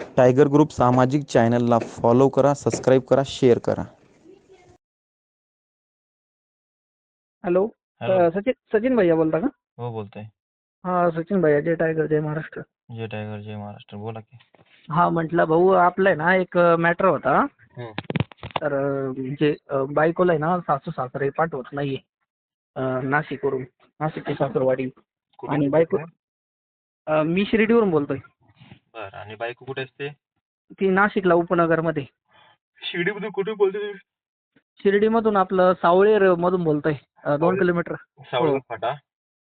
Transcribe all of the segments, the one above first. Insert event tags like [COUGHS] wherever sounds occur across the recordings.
Tiger group सामाजिक चॅनलला follow करा सबस्क्राईब करा शेअर करा. हॅलो अ, सचिन सचिन भैया बोलता का? हो बोलतोय. हा सचिन भैया जय टायगर जय महाराष्ट्र. जय टायगर जय महाराष्ट्र. बोला की. हा म्हटलं भाऊ आपलं आहे ना एक मॅटर होता. हम्म. तर अ, म्हणजे अ, बायकोला आहे ना सासू सासरे पाठवत नाहीये. अ, नाशिकवरून नाशिक ते सासरवाडी आणि बायको? अ, मी शिर्डीवरून बोलतोय. बरं. आणि बायको कुठे असते? ती नाशिकला उपनगरमध्ये. शिर्डीमधून कुठे बोलते तुम्ही? शिर्डीमधून आपलं सावळेर मधून बोलतोय. अ, दोन सावळेर? किलोमीटर. सावळी फाटा?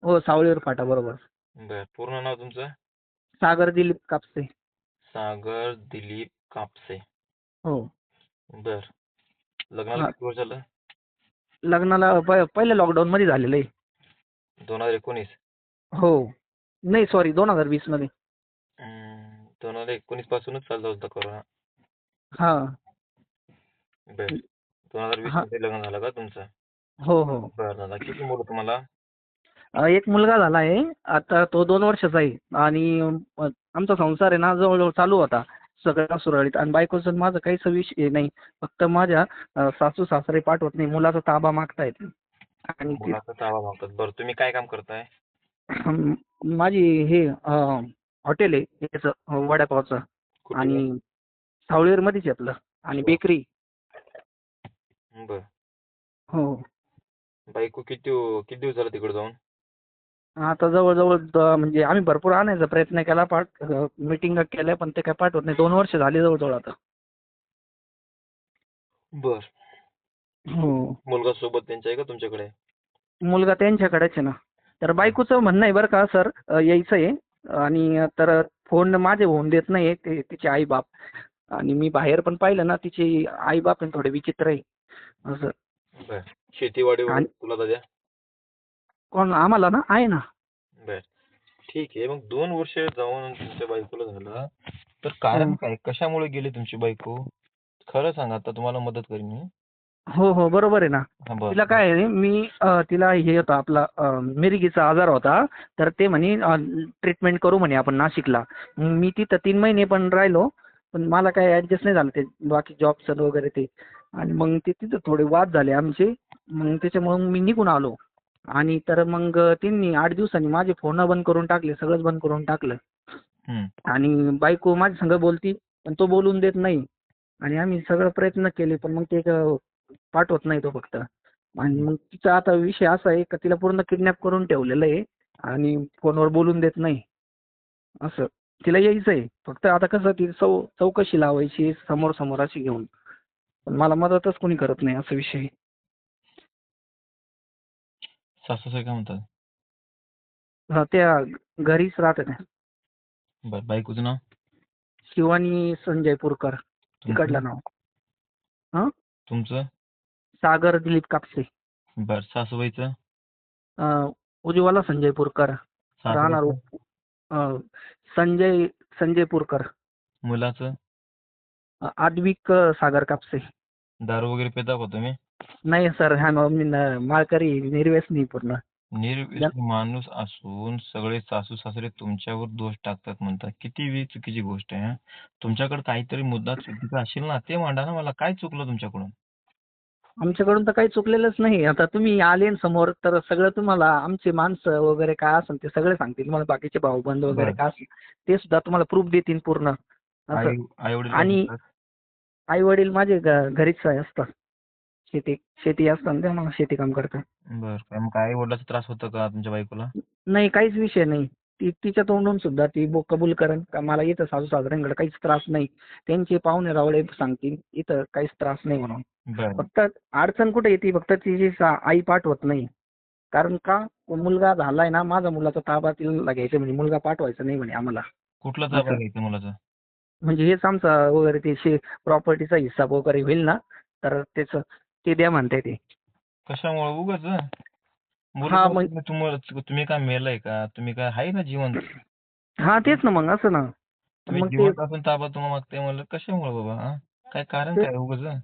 हो सावळेर फाटा बरोबर. बर. पूर्ण नाव तुमचं? सागर दिलीप कापसे. सागर दिलीप कापसे. हो. बर. लग्नाला हा. किती वर्ष झालं? लग्नाला प- पहिल्या लॉकडाऊन मध्ये झालेलं आहे. दोन हजार एकोणीस. हो. नाही सॉरी दोन हजार वीसमध्ये दोन हजार एकोणीस पासूनच चालू होता कोरोना हा. बर. दोन हजार वीस हा. मध्ये लग्न झालं का तुमचं? हो हो. बर दादा किती मुलं तुम्हाला? अ, एक मुलगा झाला आहे. आता तो दोन वर्षाचा आहे. आणि अ, आमचा संसार आहे ना जवळजवळ चालू होता. सगळा सुरळीत. आणि बायकोचं माझं काहीच विषय नाही. फक्त माझ्या सासू सासरे पाठवत नाही. मुलाचा ताबा मागतायत. आणि ती- मुलाचा ताबा मागतात. बरं तुम्ही काय काम करताय? माझी हे अ, हॉटेल आहे याचं वडापावचं. कुठे आणि सावळेरमध्येच आहे आपलं. आणि बेकरी. बर. हो. बायको किती किती दिवस झाला तिकडे जाऊन? आता जवळजवळ द- म्हणजे आम्ही भरपूर आणायचा प्रयत्न केला पाठ मिटिंग केल्या पण ते काय पाठवत नाही. दोन वर्ष झाली जवळजवळ आता. बर. हो. मुलगा सोबत त्यांच्या आहे का तुमच्याकडे? मुलगा त्यांच्याकडेच आहे ना. तर बायकोचं म्हणणं आहे बरं का सर यायचं आहे आणि तर फोन माझे होऊन देत नाही ते तिचे आई बाप आणि मी बाहेर पण पाहिलं ना तिचे आई बाप थोडे विचित्र आहे. असं. बर. शेतीवाडी वगैरे आणि- तुला दादा? कोण? आम्हाला ना? आहे ना. बर. ठीक आहे. मग दोन वर्ष जाऊन तुमच्या बायकोला झालं. तर कारण. काय? कशामुळे गेली तुमची बायको? खरं सांगा आता तुम्हाला मदत करीन मी. हो हो बरोबर आहे ना. तिला काय आहे मी तिला हे होतं आपला मिरगीचा आजार होता तर ते म्हणे ट्रीटमेंट करू म्हणे आपण नाशिकला. मी तिथं तीन महिने पण राहिलो पण मला काय ऍडजस्ट नाही झालं ते बाकी जॉबचं वगैरे ते. आणि मग ते तिथं थोडे वाद झाले आमचे मग त्याच्यामुळे मी निघून आलो. आणि तर मग त्यांनी आठ दिवसांनी माझे फोन बंद करून टाकले सगळंच बंद करून टाकलं. आणि बायको माझ्या संग बोलती पण तो बोलून देत नाही. आणि आम्ही सगळं प्रयत्न केले पण मग ते पाठवत नाही तो फक्त. आणि मग तिचा आता विषय असा आहे का तिला पूर्ण किडनॅप करून ठेवलेलं आहे आणि फोनवर बोलून देत नाही. असं. तिला यायचं आहे. फक्त आता कसं ती चौ चौकशी लावायची समोर समोर अशी घेऊन. पण मला मदतच कोणी करत नाही असा विषय. सासू काय म्हणतात? हा, त्या घरीच राहतात. त्या. बर बायकोचं नाव? शिवानी संजय पुरकर. तिकडलं नाव. तुमचं? सागर दिलीप कापसे. बर सासूबाईचं? अं, उज्ज्वला संजय पुरकर राहणार? अं, संजय संजय पुरकर मुलाचं? अं, आद्विक अं, सागर कापसे. दारू वगैरे पिता का तुम्ही? नाही सर हा मी न- माळकरी निर्व्यसनी पूर्ण. निर्व्यसनी माणूस असून सगळे सासू सासरे तुमच्यावर दोष टाकतात म्हणतात. किती वी चुकीची गोष्ट आहे हं? तुमच्याकडे काहीतरी मुद्दा चुकीचा असेल ना ते मांडा ना मला काय चुकलं तुमच्याकडून? आमच्याकडून तर काही चुकलेलंच नाही. आता तुम्ही आले समोर तर सगळं तुम्हाला आमचे माणसं वगैरे काय असेल ते सगळे सांगतील. तुम्हाला बाकीचे भाऊबंद वगैरे. काय असेल ते सुद्धा तुम्हाला प्रूफ देतील पूर्ण. असं. आणि- आई वडील माझे घरीच असतात. शेती शेती असताना ते मला शेती काम करतात. बर. काय वडिलाचा त्रास होतो का तुमच्या बायकोला? नाही काहीच विषय नाही. ती तिच्या तोंडून सुद्धा ती बो कबूल करेन का मला इथं सासू सासऱ्यांकडे काहीच त्रास नाही. त्यांचे पाहुणे रावळे सांगतील इथं काहीच त्रास नाही म्हणून. फक्त अडचण कुठे येते फक्त तिची आई पाठवत नाही. कारण का? मुलगा झालाय ना माझा मुलाचा ताबा तिला घ्यायचा म्हणजे मुलगा पाठवायचा नाही म्हणे आम्हाला. कुठला ताबा. घ्यायचा मुलाचा? म्हणजे हेच आमचा वगैरे ते प्रॉपर्टीचा हिस्सा वगैरे होईल ना तर त्याचं ते द्या म्हणते ते. कशामुळे? उगाच? हा, मग- मुलं तुम्हाला तुम्ही काय मेलाय का? तुम्ही काय आहे ना जिवंत? हा तेच ना मग असं ना. तुम्ही मग ते जिवंत असून ताबा तुम्हाला मागते म्हणलं कशामुळे बाबा हा? काय कारण ते- काय उगाच?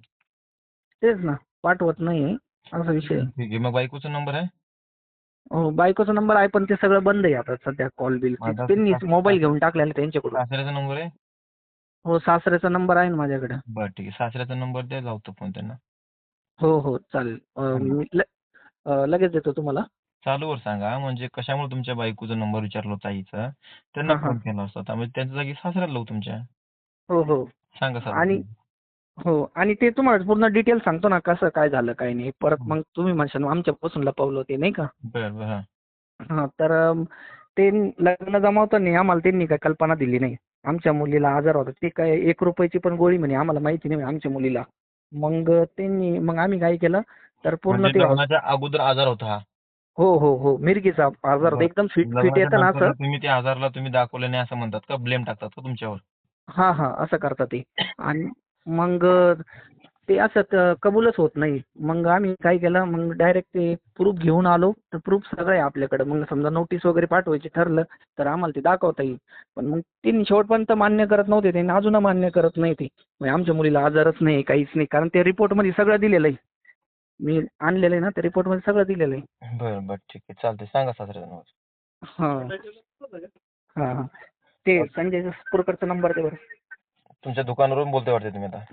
तेच ना पाठवत नाही असा विषय आहे. ठीक आहे मग बायकोचा नंबर आहे? हो बायकोचा नंबर आहे पण ते सगळं बंद आहे आता सध्या कॉल बिल माझा त्यांनी मोबाईल घेऊन टाकलेला त्यांच्याकडून. सासऱ्याचा नंबर आहे? हो सासऱ्याचा नंबर आहे ना माझ्याकडे. बरं ठीक आहे सासऱ्याचा नंबर द्या लावतो फोन त्यांना. हो हो चालेल. अं, मी लगेच देतो तुम्हाला. चालूवर सांगा. म्हणजे कशामुळे तुमच्या बायकोचा नंबर विचारला होता आईचा? त्यांना हा, हा. फोन केला असता. त्यामुळे त्यांच्या जागी सासऱ्याला लावू तुमच्या? हो हो. सांगा सर आणि हो आणि ते तुम्हाला पूर्ण डिटेल सांगतो ना कसं काय झालं काय नाही. परत. मग तुम्ही म्हणशाल आमच्यापासून लपवलं ते नाही का? बरं बरं हा. हा तर अम, ते लग्न जमावताना आम्हाला त्यांनी काय कल्पना दिली नाही. आमच्या मुलीला आजार होता. ते काय एक रुपयाची पण गोळी म्हणे आम्हाला माहिती नाही आमच्या मुलीला. मग त्यांनी मग आम्ही काय केलं तर पूर्ण म्हणजे ते लग्नाच्या अगोदर आजार होता हा. हो हो हो. मिरगीचा आजार होता. एकदम फिट फिट येतं ना असं? तुम्ही त्या आजारला तुम्ही दाखवलं नाही असं म्हणतात का? ब्लेम टाकतात का तुमच्यावर? हा हा. असं करतात ते. आणि मग ते असं त- कबूलच होत नाही. मग आम्ही काय केलं? मग डायरेक्ट ते प्रूफ घेऊन आलो. तर प्रूफ सगळं आहे आपल्याकडे. मग समजा नोटीस वगैरे पाठवायची ठरलं तर आम्हाला ते दाखवता येईल. पण मग त्यांनी शेवटपर्यंत मान्य करत नव्हते. त्यांनी अजून मान्य करत नाही ते. म्हणजे आमच्या मुलीला आजारच नाही काहीच नाही. कारण ते रिपोर्टमध्ये सगळं दिलेलं आहे. मी आणलेलं आहे ना त्या रिपोर्टमध्ये सगळं दिलेलं आहे. बरं बरं ठीक आहे. चालतंय. सांगा नंबर हां. हां हां. ते संजय पुरकरचा नंबर दे बरं. तुमच्या दुकानावरून बोलतोय वाटते तुम्ही आता?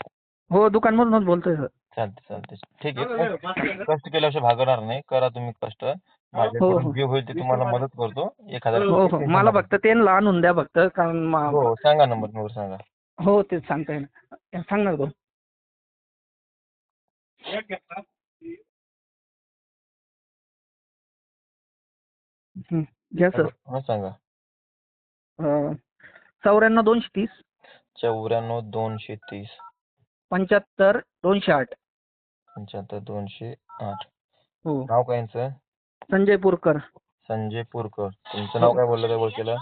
हो दुकानमधूनच बोलतोय सर. चालते चालते ठीक आहे. कष्ट केल्याशिवाय भागणार नाही. करा तुम्ही कष्ट. हो, माझ्याकडून हो. जे होईल ते तुम्हाला मदत करतो. एक हजार हो. हो मला फक्त त्यांना आणून द्या फक्त कारण मा- हो सांगा नंबर नंबर सांगा. हो तेच सांगताय ना. सांगणार हं, घ्या सर. हा सांगा. चौऱ्याण्णव दोनशे तीस. चौऱ्याण्णव दोनशे तीस. पंच्याहत्तर दोनशे आठ. पंच्याहत्तर दोनशे आठ. हो. नाव काय यांचं? संजय पुरकर. संजय पुरकर. तुमचं नाव काय बोललं काय ओळखीला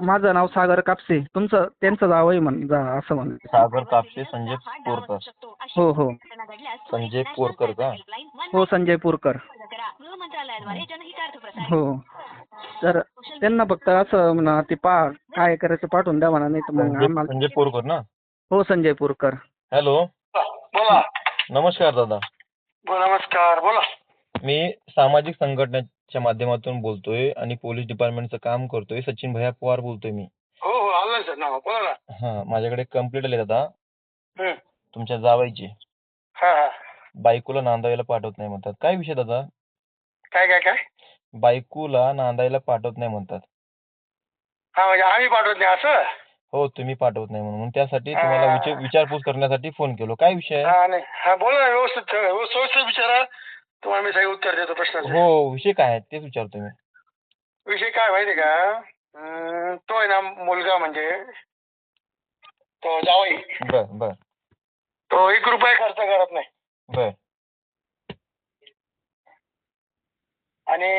माझं नाव सागर कापसे. तुमचं त्यांचं नाव आहे म्हण जा असं म्हण. सागर कापसे संजय पोरकर. हो हो. संजय पोरकर का? हो संजय पुरकर. हो. तर त्यांना फक्त असं म्हणा ते पा काय करायचं पाठवून द्या म्हणा नाही तर मग संजय आम्हाला संजय पोरकर ना? हो संजय पुरकर. हॅलो. बोला. नमस्कार दादा. नमस्कार बोला. मी सामाजिक संघटनेच्या माध्यमातून बोलतोय आणि पोलीस डिपार्टमेंटचं काम करतोय. सचिन भैया पवार बोलतोय मी. हो हो आलं सर. नाव बोला ना हा माझ्याकडे कंप्लेंट आली दादा हं. तुमच्या जावायची हा हा. बायकोला नांदायला पाठवत नाही म्हणतात. काय विषय दादा काय काय काय? बायकोला नांदायला पाठवत नाही म्हणतात. हा म्हणजे आम्ही पाठवत नाही असं? हो तुम्ही पाठवत नाही म्हणून. त्यासाठी तुम्हाला विचार विचारपूस करण्यासाठी फोन केलो. काय विषय आहे? हा नाही. हा बोला ना व्यवस्थित व्यवस्थित विचारा. तुम्हाला मी सगळे उत्तर देतो प्रश्नाचे. हो विषय काय आहे तेच विचारतो मी. विषय काय माहिती का? अं, तो आहे ना मुलगा म्हणजे तो जावई. बर बर. तो एक रुपया खर्च करत नाही. बर. आणि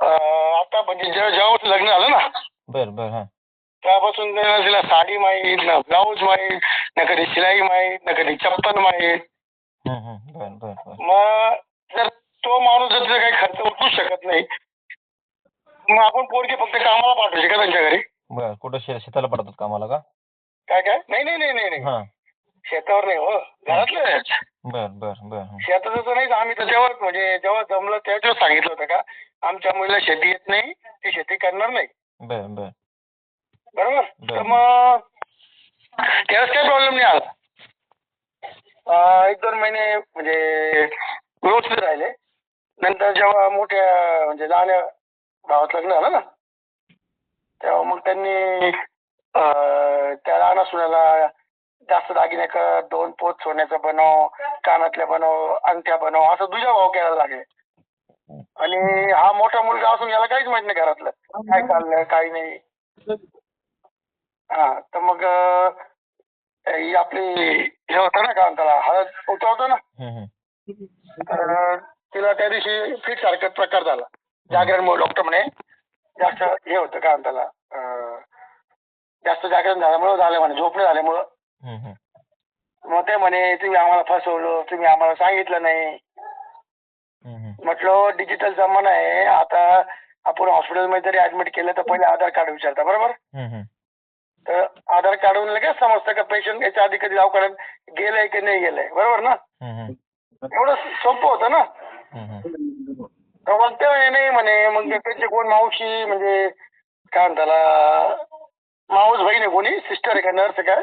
अं, आता म्हणजे जेव्हा जेव्हा लग्न झालं ना बर बर हा. तेव्हापासून त्याला तिला साडी माहीत ना ब्लाऊज माहीत ना कधी शिलाई माहीत ना कधी चप्पल माहीत. बर बर बर. मग जर तो माणूस जर काही खर्च उचलू शकत नाही मग आपण पोरगी फक्त कामाला पाठवायची का त्यांच्या घरी? बर कुठं शे- शेताला पाठवतात कामाला का? काय काय? नाही नाही नाही नाही नाही. हा. शेतावर नाही हो. घरातलं बर बर बर हं. शेताचं तर नाही आम्ही तर तेव्हाच म्हणजे जेव्हा जमलं त्याच्यावर सांगितलं होतं का आमच्या मुलीला शेती येत नाही ती शेती करणार नाही. बर बर. बरोबर? बरं. तर मग त्यावेळेस काही प्रॉब्लेम नाही आला? अं, एक दोन महिने म्हणजे व्यवस्थित राहिले. नंतर जेव्हा मोठ्या म्हणजे जाण्या भावात लग्न झालं ना तेव्हा मग त्यांनी अं, त्या लहान सुनाला जास्त दागिने कर दोन पोत सोन्याचं बनव कानातल्या बनव अंगठ्या बनव असं दुजा भाव करायला लागले. आणि हा मोठा मुलगा असून याला काहीच माहीत नाही घरातलं. काय चाललंय काही नाही. हा तर मग अं, ही आपली हे होतं ना का त्याला हळद होतं होतं ना तर तिला त्या दिवशी फिट सारखा प्रकार झाला जागरणमुळे डॉक्टर म्हणे जास्त हे होतं का त्याला अं, जास्त जागरण झाल्यामुळं झालं म्हणे झोपणे झाल्यामुळं. मग ते म्हणे तुम्ही आम्हाला फसवलं तुम्ही आम्हाला सांगितलं नाही. म्हटलं डिजिटल जमाना आहे आता आपण हॉस्पिटलमध्ये जरी ऍडमिट केलं तर पहिले आधार कार्ड विचारता बरोबर. तर आधार कार्डवरून लगेच समजतं का पेशंट याच्या आधी कधी दवाखान्यात गेलंय की नाही गेलंय बरोबर ना. एवढं सोपं होतं ना. तर मग ते नाही म्हणे मग त्याची कोण मावशी म्हणजे काय म्हणताला माऊस बहीण आहे कोणी सिस्टर आहे का नर्स आहे काय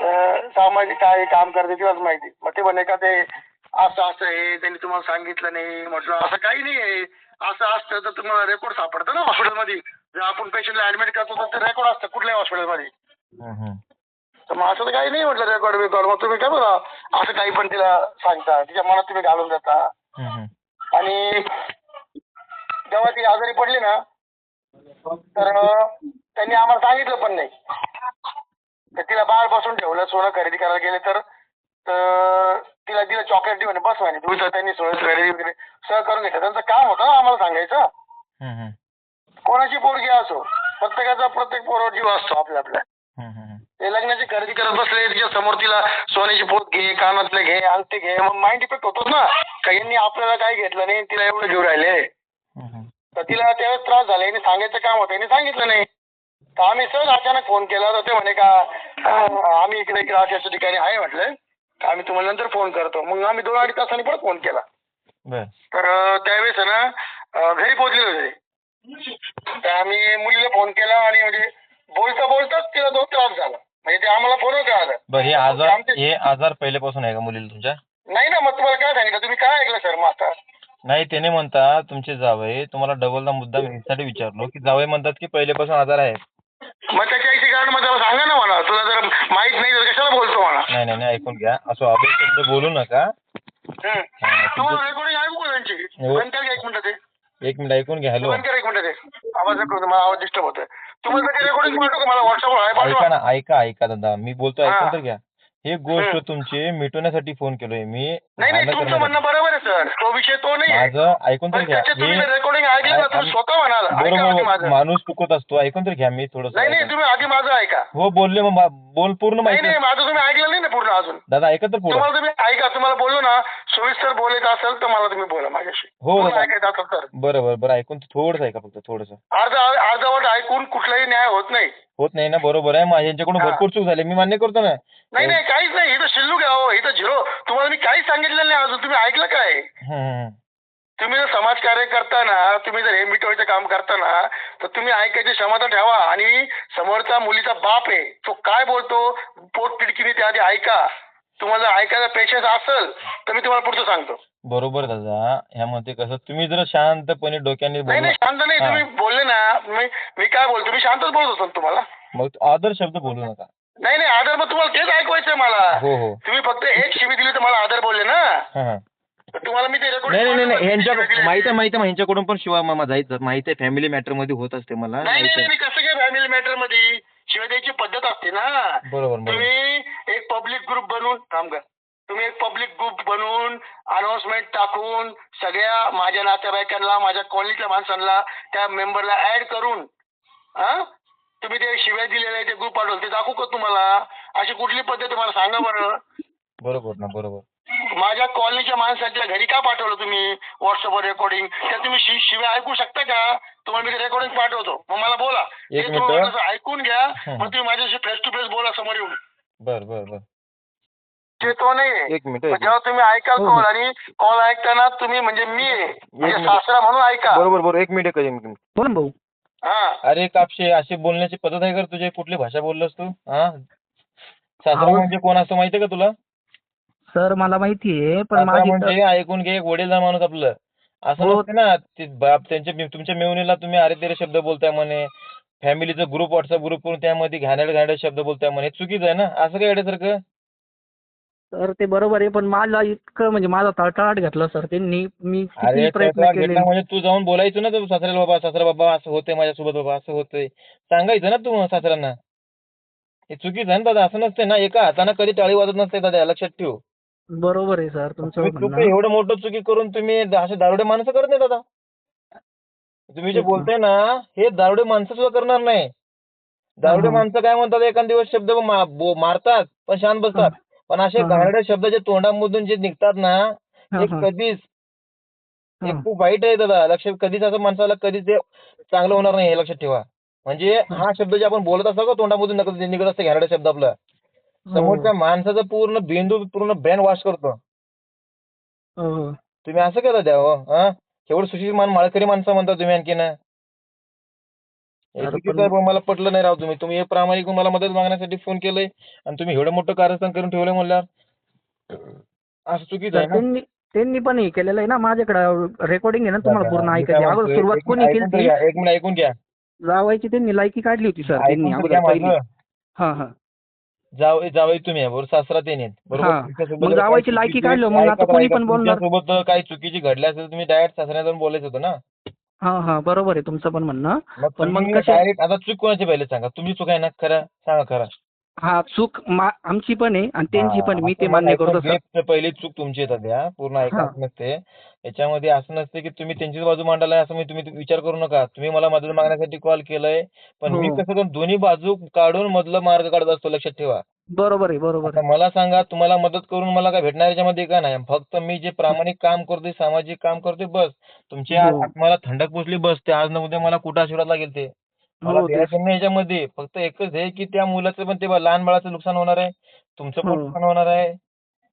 तर सामाजिक काय काम करते तिलाच माहिती. मग ते म्हणे का ते असं असं आहे त्यांनी तुम्हाला सांगितलं नाही म्हटलं असं काही नाही आहे. असं असतं तर तुम्हाला रेकॉर्ड सापडतं ना हॉस्पिटलमध्ये जर आपण पेशंटला ऍडमिट करतो तर ते रेकॉर्ड असतं कुठल्याही हॉस्पिटलमध्ये. तर मग असं तर काही नाही म्हटलं रेकॉर्ड बिकॉर्ड. मग तुम्ही काय बघा असं काही पण तिला सांगता तिच्या मनात तुम्ही घालून हम्म. आणि जेव्हा ती आजारी पडली ना तर त्यांनी आम्हाला सांगितलं पण नाही. तर तिला बाहेर बसून ठेवलं सोनं खरेदी करायला गेले तर तर तिला दिलं चॉकलेट म्हणे बस म्हणे. तुम्ही तर त्यांनी सोनं खरेदी वगैरे सह करून घेतलं. त्यांचं काम होतं ना आम्हाला सांगायचं. कोणाची पोरगी असो प्रत्येकाचा प्रत्येक पोरावर जीव असतो आपल्या आपल्या लग्नाची खरेदी करत बसले तिच्या समोर तिला सोन्याची पोत घे कानातले घे अंगठी घे मग माइंड इफेक्ट होतोच ना. का यांनी आपल्याला काही घेतलं नाही तिला एवढं घेऊन राहिले. तर तिला त्यावेळेस त्रास झाला. यांनी सांगायचं काम होतं यांनी सांगितलं नाही. तर आम्ही सहज अचानक फोन केला तर ते म्हणे का आम्ही इकडे इकडे अशा ठिकाणी आहे म्हटलं. तर आम्ही तुम्हाला नंतर फोन करतो. मग आम्ही दोन अडीच तासांनी परत फोन केला. तर त्यावेळेस ना घरी पोहोचले होते. तर आम्ही मुलीला फोन केला आणि म्हणजे बोलता बोलताच तिला दोन त्रास झाला. म्हणजे ते आम्हाला फोनवर कळालं. बर हे आजार आमचे- हे आजार पहिल्यापासून आहे का मुलीला तुमच्या? नाही ना मग तुम्हाला काय सांगितलं? तुम्ही काय ऐकलं सर मग आता? नाही त्याने म्हणता. तुमचे जावई तुम्हाला डबलदा मुद्दा मी यासाठी विचारलो की जावई म्हणतात की पहिल्यापासून आजार आहे मग त्याच्या आईची कारण मग त्याला सांगा ना मला. तुला जर माहीत नाही तर कशाला बोलतो मला? नाही नाही नाही ऐकून घ्या. असं अभय शब्द बोलू नका. हं. हा, तुम्हाला तुमचं- रेकॉर्डिंग ऐकू का त्यांची? हो. बंद कर एक मिनिट ते. एक मिनिट ऐकून घ्या. हॅलो. बंद कर एक मिनिट ते. आवाज नको मला आवाज डिस्टर्ब होतोय. तुम्हाला त्याची रेकॉर्डिंग पाठवू का मला. व्हॉट्सअपवर आहे ऐका ना ऐका ऐका दादा. मी बोलतो ऐकून. तर घ्या. हे गोष्ट. तुमची मिटवण्यासाठी फोन केलोय. मी नाही नाही तुमचं. म्हणणं बरोबर आहे सर तो विषय तो नाही आहे. माझं ऐकून तर पण घ्या. तुम्ही हे रेकॉर्डिंग ऐकली ना तुम्ही स्वतः म्हणाल. ऐका आधी बरोबर माझं. माणूस चुकत असतो. ऐकून तर घ्या मी थोडस नाही नाही तुम्ही आधी माझं ऐका. हो बोलले मग मा- बोल पूर्ण नाही माहिती. नाही माझं तुम्ही ऐकलं नाही ना पूर्ण अजून. दादा ऐकत तर तुम्हाला तुम्ही ऐका तुम्हाला बोललो ना सविस्तर बोलायचं असेल तर मला तुम्ही बोला माझ्याशी. हो, पूर्ण दादा. ऐकायचं असेल तर. बरं बरं बरं ऐकून थोडस ऐका फक्त थोडस. अर्ध अर्धवट ऐकून कुठलाही न्याय होत नाही. होत नाही ना बरोबर आहे. माझ्या यांच्याकडून हा. भरपूर चूक झाली. मी मान्य करतो ना. नाही नाही काहीच नाही. इथं शिल्लू घ्या हो इथं झिरो. तुम्हाला मी काहीच सांगितलेलं नाही अजून. तुम्ही ऐकलं काय? तुम्ही जर समाजकार्य करताना तुम्ही जर हे मिटवायचं काम करताना तर तुम्ही ऐकायची क्षमता ठेवा. आणि समोरचा मुलीचा बाप आहे तो काय बोलतो? पोट तिडकीने ते आधी ऐका. तुम्हाला जर ऐकायचा पेशन्स असेल तर मी तुम्हाला पुढचं सांगतो. बरोबर दादा. ह्यामध्ये कसं तुम्ही जर शांतपणे डोक्याने नाही नाही शांत नाही हा. तुम्ही बोलले ना मी मी काय बोलतो मी शांतच बोलत असतो तुम्हाला. मग आदर शब्द बोलू नका. नाही नाही आदर मग तुम्हाला तेच ऐकवायचंय मला. हो हो. तुम्ही फक्त एक शिवी दिली तर मला आदर बोलले ना. हं, हं. तर तुम्हाला मी ते रेकॉर्ड नाही नाही नाही यांच्या माहिती आहे माहिती आहे ह्यांच्याकडून पण शिवाय मामा जायचं. माहिती आहे फॅमिली मॅटरमध्ये होत असते मला. नाही माहिती नाही आहे. नाही कसं काय फॅमिली मॅटरमध्ये? शिवाय द्यायची पद्धत असते ना. बरोबर बरोबर. तुम्ही एक पब्लिक ग्रुप बनवून काम कर तुम्ही एक पब्लिक ग्रुप बनवून अनाउन्समेंट टाकून सगळ्या माझ्या नातेवाईकांना माझ्या कॉलनीतल्या माणसांना त्या मेंबरला ऍड करून हा? तुम्ही ते शिव्या दिलेले ते ग्रुप पाठवलं ते दाखवू का तुम्हाला? अशी कुठली पद्धत आहे मला सांगा बरं. बरोबर ना बरोबर. माझ्या कॉलनीच्या माणसाच्या घरी का पाठवलं तुम्ही व्हॉट्सअपवर रेकॉर्डिंग त्या तुम्ही शि- शिव्या ऐकू शकता का? तुम्हाला मी रेकॉर्डिंग पाठवतो. मग मला बोला. एक ते मिनिटं. तुम्ही वाटलं तर ऐकून घ्या. मग तुम्ही माझ्याशी फेस टू फेस बोला समोर येऊन. बर बर बर. ते तो नाही. एक मिनिट जेव्हा तुम्ही ऐकाल हो, कॉल हो. आणि कॉल ऐकताना तुम्ही म्हणजे मी. म्हणजे मिनिट. सासरा म्हणून ऐका. बरोबर बरोबर. एक मिनिट बोल भाऊ. हा. अरे कापशे अशी बोलण्याची पद्धत आहे का तुझी कुठली भाषा बोललास तू? हा? सासरा. म्हणजे कोण असतं माहितीये का तुला? सर मला माहिती आहे पण म्हणजे ऐकून घे एक वडीलधार माणूस आपलं. असं हो. नसते ना ते बाप त्यांच्या तुमच्या मेवणीला तुम्ही अरे तेरे शब्द बोलताय म्हणे. फॅमिलीचा ग्रुप व्हॉट्सअप ग्रुप करून त्यामध्ये घाणेरडे घाणेरडे शब्द बोलताय म्हणे. हे चुकीचं आहे ना? असं काय येण्यासारखं सर ते बरोबर आहे पण मला इतकं म्हणजे माझा तळतळाट घातला सर त्यांनी मी अरे किती प्रयत्न केले. घेतला म्हणजे तू जाऊन बोलायचं ना तू सासऱ्याला बाबा सासरा बाबा असं होतंय माझ्यासोबत बाबा असं होतंय. सांगायचं ना तू सासऱ्यांना. हे चुकीचं आहे ना दादा असं नसते ना एका हाताने कधी टाळी वाजत नसते दादा लक्षात ठेव. बरोबर आहे सर तुमचं तुम्ही चुकी म्हणणं. एवढं मोठं चुकी करून तुम्ही असे दारुडे माणसं करत नाही दादा. तुम्ही जे तेच ना. बोलताय ना हे दारुडे माणसं सुद्धा करणार नाही. दारुडे हा. माणसं काय म्हणतात एखाद दिवस शब्द मा- बो- मारतात पण शांत बसतात. पण असे हा, हा. घाणेरडे शब्द जे तोंडामधून जे निघतात ना हा, ते हा. कधीच हे हा. खूप वाईट आहे दादा लक्ष कधीच असं माणसाला कधीच ते चांगलं होणार नाही हे लक्षात ठेवा म्हणजे हा शब्द जे आपण बोलत असतो का तोंडामधून निघत असते घाणेरडे शब्द आपला हो. समोरच्या माणसाचं पूर्ण बेंदू पूर्ण ब्रेन वॉश करतो हो, हो. तुम्ही असं करा द्या हो हा एवढं सुशील मान माळकरी माणसं म्हणता तुम्ही आणखीन बुवा, मला पटलं नाही राव तुम्ही. तुम्ही हे प्रामाणिक मला मदत मागण्यासाठी फोन केलंय आणि तुम्ही एवढं मोठं कारस्थान करून ठेवलंय म्हणल्यावर असं चुकीचं तर आहे ना? त्यांनी त्यांनी पण हे केलेलं आहे ना माझ्याकडे. रेकॉर्डिंग आहे ना तुम्हाला पूर्ण ऐकायची. अगोदर सुरुवात कोणी केली ऐकून तर ती? घ्या, एक मिनिट ऐकून घ्या. जावायची त्यांनी लायकी काढली होती सर. त्यांनी ऐकून तर अगोदर घ्या पहिली. माझं. हा हा. जावई जावई तुम्ही आहे बरोबर सासरा ते नाहीत हा. बरोबर तुमच्यासोबत मग जर काही जावयाची लायकी चुकीची- काढलं, मग ऐका आता तर कोणी ऐका, पण बोलणार. तुमच्यासोबत काही चुकीची घडली असेल तुम्ही डायरेक्ट सासऱ्या जाऊन बोलायचं होतं ना? हा हा बरोबर आहे तुमचं पण म्हणणं. मग पण मग तुम्ही कशा- डायरेक्ट आता चूक कोणाची पहिले सांगा? तुमची चूक आहे ना खरं सांगा खरं. हा चूक मा- आमची पण आहे आणि त्यांची पण मी ते मान्य करतो सर. पहिली चूक तुमची येतात द्या पूर्ण ऐका हा. असं नसते याच्यामध्ये असं नसते की तुम्ही त्यांचीच बाजू मांडायला असं मी तुम्ही विचार करू नका. तुम्ही मला मदत मागण्यासाठी कॉल केलाय पण मी हो. कसं करून दोन्ही बाजू काढून मधलं मार्ग काढत असतो लक्षात ठेवा. बरोबर आहे बरोबर मला सांगा तुम्हाला मदत करून मला काय भेटणार याच्यामध्ये का नाही? फक्त मी जे प्रामाणिक काम करतोय सामाजिक काम करतोय बस. तुमची आज हो. आत्म्याला थंडक पोचली बस. ते आज न उद्या मला कुठं आशीर्वाद लागेल ते? मला हो, तेच. द्यायचं नाही याच्यामध्ये फक्त एकच आहे की त्या मुलाचं पण ते लहान बाळाचं नुकसान होणार आहे तुमचं पण हो. नुकसान होणार आहे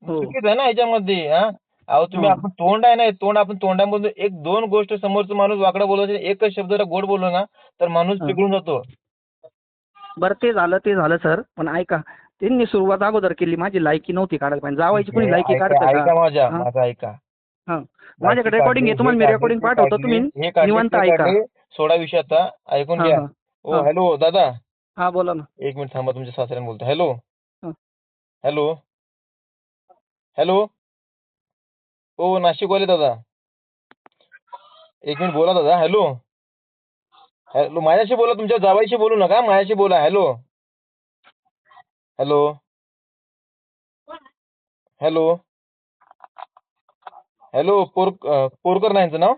हो. चुकीचं आहे ना याच्यामध्ये हा अहो तुम्ही. आपण तोंड आहे ना तोंड आपण तोंडामधून एक दोन गोष्ट समोरचा माणूस वाकडा असेल, एकच शब्द जरा गोड बोललो ना तर माणूस. बिघडून जातो बरं ते झालं ते झालं सर पण ऐका त्यांनी सुरुवात अगोदर केली माझी लायकी नव्हती काढायला पाहिजे जावायची कोणी लायकी काढतं माझ्या. माझं ऐका हा. माझ्याकडे recording आहे, तुम्हाला मी काढले, पाठवतो, तुम्ही निवांत ऐका. सोडा विषय आता ऐकून घ्या ओ. हॅलो दादा. हा बोला ना. एक मिनिट थांबा तुमच्या सासऱ्याने बोलतो हॅलो. हॅलो. हॅलो. ओ नाशिकवाले दादा. एक मिनिट बोला दादा. हॅलो. हॅलो माझ्याशी बोला तुमच्या जावाईशी बोलू नका. माझ्याशी बोला. हॅलो. हॅलो. हॅलो. हॅलो पोर पोरकर नाही यांचं नाव?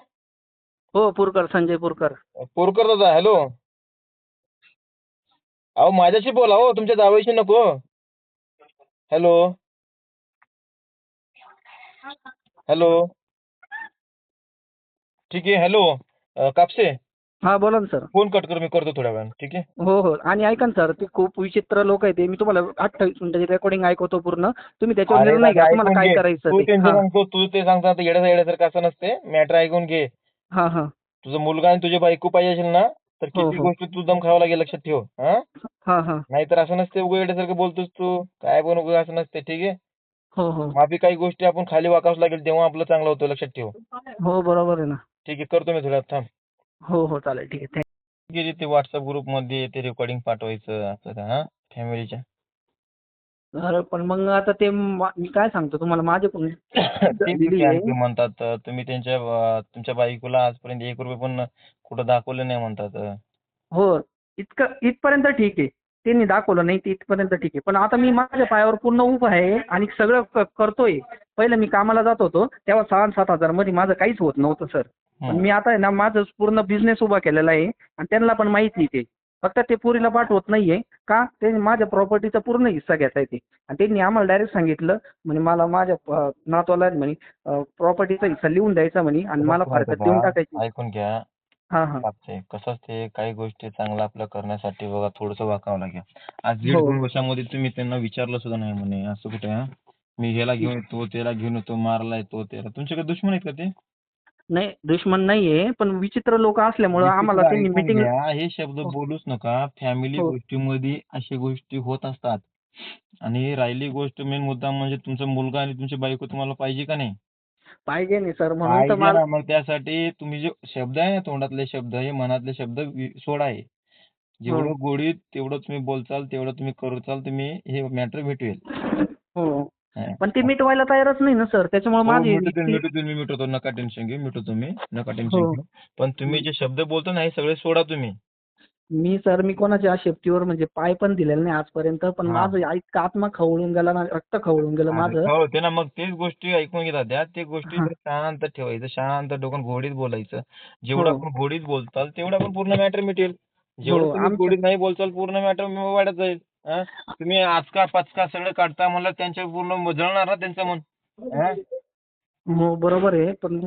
हो पुरकर संजय पुरकर. पोरकर दादा. हॅलो. अहो माझ्याशी बोला हो तुमच्या जावईशी नको. हॅलो. हॅलो. ठीक आहे हॅलो. अं, कापसे. हा बोला ना सर. फोन कट कर मी करतो थोड्या वेळाने ठीक आहे? हो हो. आणि ऐका ना सर ते खूप विचित्र लोक आहेत ते. मी तुम्हाला अठ्ठावीस मिनिटाची रेकॉर्डिंग ऐकवतो पूर्ण. तुम्ही त्याच्यावर अरे निर्णय घ्या दादा, तुम्हाला ऐकून काय घे. करायचं तू ते. त्यांचं हा. सांगतो तू ते सांगतो आता येड्याचा येड्यासारखं असं नसते. मॅटर ऐकून घे. हा हा. तुझा मुलगा आणि तुझी बायको पाहिजे असेल ना तर हो, किती हो. गोष्टी तू दम खावा लागेल लक्षात ठेव हा? हा हा. नाहीतर असं नसते उगा येड्यासारखं बोलतोस तू. काय पण उगा असं नसते ठीक आहे? हो हो. माफी काही गोष्टी आपण खाली वाकावं लागेल तेव्हा आपलं चांगलं होतं लक्षात ठेव. हो बरोबर आहे ना. ठीक आहे करतो मी थोड्या थांब. हो हो चालेल ठीक आहे. ते व्हॉट्सअप ग्रुपमध्ये ते रेकॉर्डिंग पाठवायचं आपलं हा? फॅमिलीच्या अरे पण मग आता ते मा- मी काय सांगतो तुम्हाला माझ्याकडून [COUGHS] ते दिली. किती आहे. आणखी म्हणतात अं, तुम्ही त्यांच्या अं, तुमच्या बायकोला आजपर्यंत एक रुपये पण कुठं दाखवलं नाही म्हणतात. हो. इतकं इथपर्यंत ठीक आहे. त्यांनी दाखवलं नाही ते इथपर्यंत ठीक आहे. पण आता मी माझ्या पायावर पूर्ण उभं आहे आणि सगळं क- करतोय. पहिलं मी कामाला जात होतो तेव्हा सहा सात हजारमध्ये माझं काहीच होत नव्हतं सर. पण. मी आता आहे ना माझं पूर्ण बिझनेस उभा केलेला आहे आणि त्यांना पण माहिती ते. फक्त ते पुरीला पाठवत नाहीये. का? ते माझ्या प्रॉपर्टीचा पूर्ण हिस्सा घेता येते आणि त्यांनी आम्हाला डायरेक्ट सांगितलं म्हणे मला माझ्या नातवाला म्हणे प्रॉपर्टीचा हिस्सा लिहून द्यायचा म्हणे आणि मला फारकत देऊन? टाकायची. ऐकून घ्या. हा हा. कसं असते काही गोष्टी चांगलं आपलं करण्यासाठी बघा थोडंसं वाकावं लागेल. आज दीड हो. दोन वर्षामध्ये तुम्ही त्यांना विचारलं सुद्धा नाही म्हणे असं कुठे मी ह्याला घेऊन येतो त्याला घेऊन येतो मारला येतो त्याला. तुमच्याकडे दुश्मन आहेत का ते? नाही दुश्मन नाहीये पण विचित्र लोक असल्यामुळं आम्हाला त्यांनी मिटिंग हे शब्द हो. बोलूच नका फॅमिली हो. गोष्टीमध्ये अशी गोष्टी होत असतात आणि राहिली गोष्ट मेन मुद्दा म्हणजे तुमचा मुलगा आणि तुमची बायको तुम्हाला पाहिजे का नाही पाहिजे नाही सर म्हणून तर मला मग त्यासाठी तुम्ही जे शब्द आहे ना तोंडातले शब्द हे मनातले शब्द वि- सोडा आहे जेवढं हो. गोडीत तेवढं तुम्ही बोलचाल तेवढं तुम्ही करचाल तुम्ही हे मॅटर भेटवेल हो हा. पण ते मिटवायला तयारच नाही ना सर त्याच्यामुळे हो, माझी मिटवतो ती- मिटवतो मी मिटवतो नका टेन्शन घेऊ मिटवतो मी नका टेन्शन हो. घेऊ पण तुम्ही जे शब्द बोलतो ना हे सगळे सोडा तुम्ही मी सर मी कोणाच्या शेपटीवर म्हणजे पाय पण दिलेला नाही आजपर्यंत पण. माझं इतका आत्मा खवळून गेला ना रक्त खवळून गेलं माझं ते ना मग तेच गोष्टी ऐकून घेतात त्या ते गोष्टी. शांत ठेवायचं शांत डोकं घोडीत बोलायचं जेवढं हो. आपण घोडीत बोलताल तेवढं आपण पूर्ण मॅटर मिटेल जेवढं तुम्ही घोडीत नाही बोलचाल पूर्ण मॅटर वाढत जाईल? तुम्ही आजका पचका सगळं काढता म्हणलं त्यांच्या पूर्ण जळणार ना त्यांचं मन. हा? बरोबर आहे पण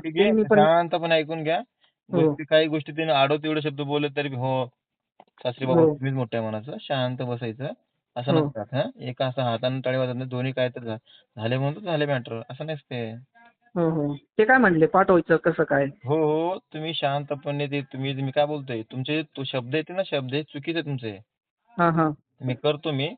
शांतपणे ऐकून घ्या. हो. काही गोष्टी त्याने आडो तेवढे शब्द बोलले तरी हो. सासरी बाबा हो. तुम्हीच मोठ्या मनाचं शांत बसायचं. असं. नसतात हा? एका असं हाताने टाळी वाजत नाही दोन्ही काय तर झाले म्हणून झाले मॅटर असं नसते. हो हो. ते काय म्हणले? पाठवायचं कसं काय? हो हो. तुम्ही शांतपणे ते तुम्ही मी काय बोलतोय? तुमचे तो शब्द येते ना शब्द चुकीचे तुमचे. हां हां. मी करतो मी.